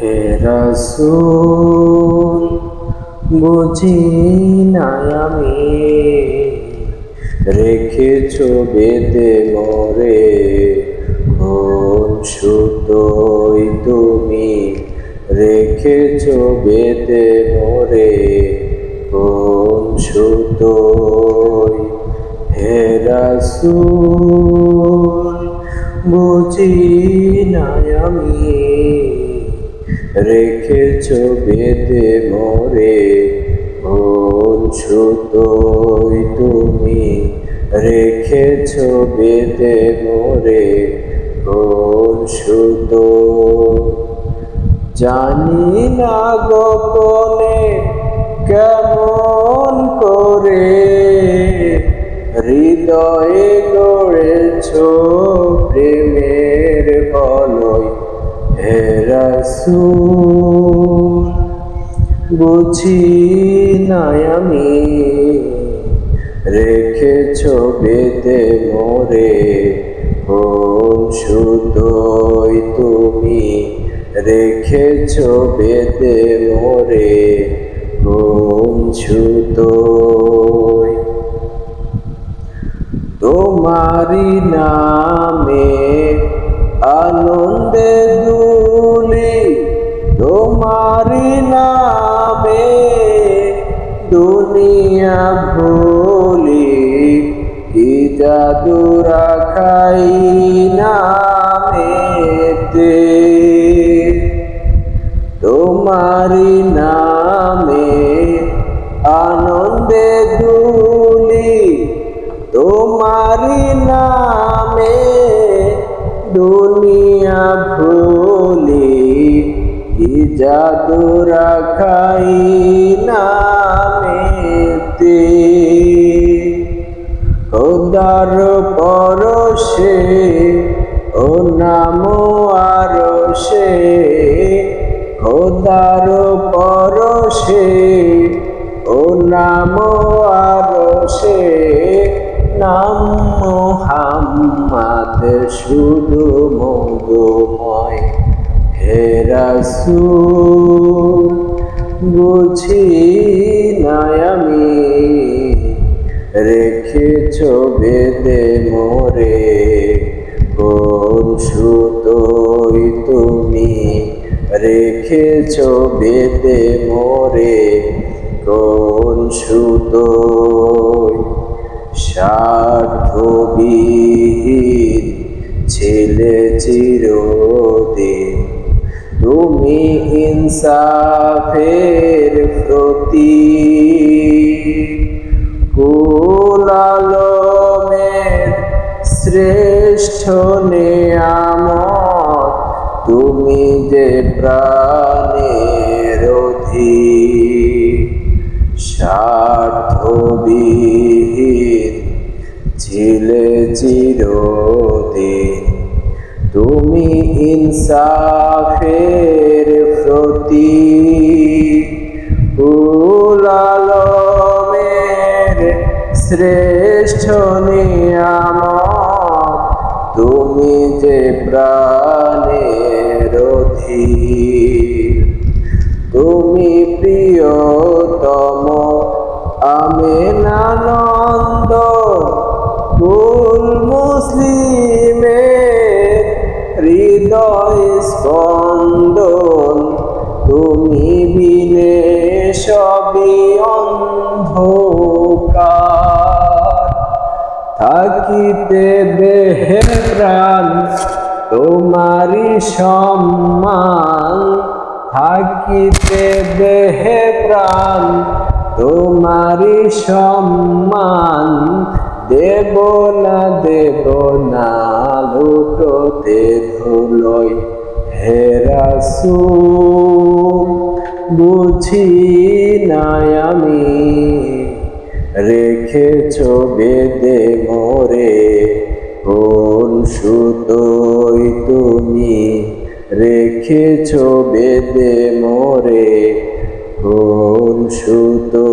হে রাসূল, বুঝি আমি। রেখেছ বেদে মরে কোন সুতোই তুমি। রেখেছ বেদে মরে কোন সুতোই হে রাসূল, বুঝি আমি। রেখেছ বেদে মরে সুতোই তুমি। রেখেছ বেদে মরে সুতো জানি না গোপনে কেমন করে হৃদয়ে গড়েছ প্রেমের রাসূল, বুঝি নাই আমি। রেখেছ বেদে মোরে কোন সুতোই তুমি। রেখেছ বেদে মোরে কোন সুতোই তোমারি নামে আনন্দে দুলি জাদু রাখাই নামেতে তোমারি নামে আনন্দে দুলি তোমারি নামে দুনিয়া ভুলি, কি জাদু রাখাই নামেতে খোদার পরশে, ও নাম আরশে, খোদার পরশে, ও নাম আরশে, নাম মোহাম্মদ শুধু মধুময় হে রাসূল, বুঝি নাই রেখেছ বেদে মোরে। কোন সুতোই তুমি রেখেছ বেদে মোরে। কোন সুতোই স্বার্থবিহীন ছেলে চিরদিন। তুমি ইনসাফের প্রতি শ্রেষ্ঠ নিয়ামত তুমি যে প্রাণের স্বার্থবিহীন ছিলে চিরদিন। তুমি ইনসাফের প্রতি উলালমের শ্রেষ্ঠ যে প্রাণের অধীর তুমি প্রিয়তম আমেনানন্দ ফুল মুসলিমের হৃদয় স্পন্দন থাকিতে দেহে প্রাণ তোমারি সম্মান। থাকিতে দেহে প্রাণ তোমারি সম্মান। দেব না দেব না, লুটোতে ধুলোই হে রাসূল, বুঝি নাই আমি রেখেছ বেদে মোরে কোন সুতোই তুমি রেখেছ বেদে মোরে কোন সুতো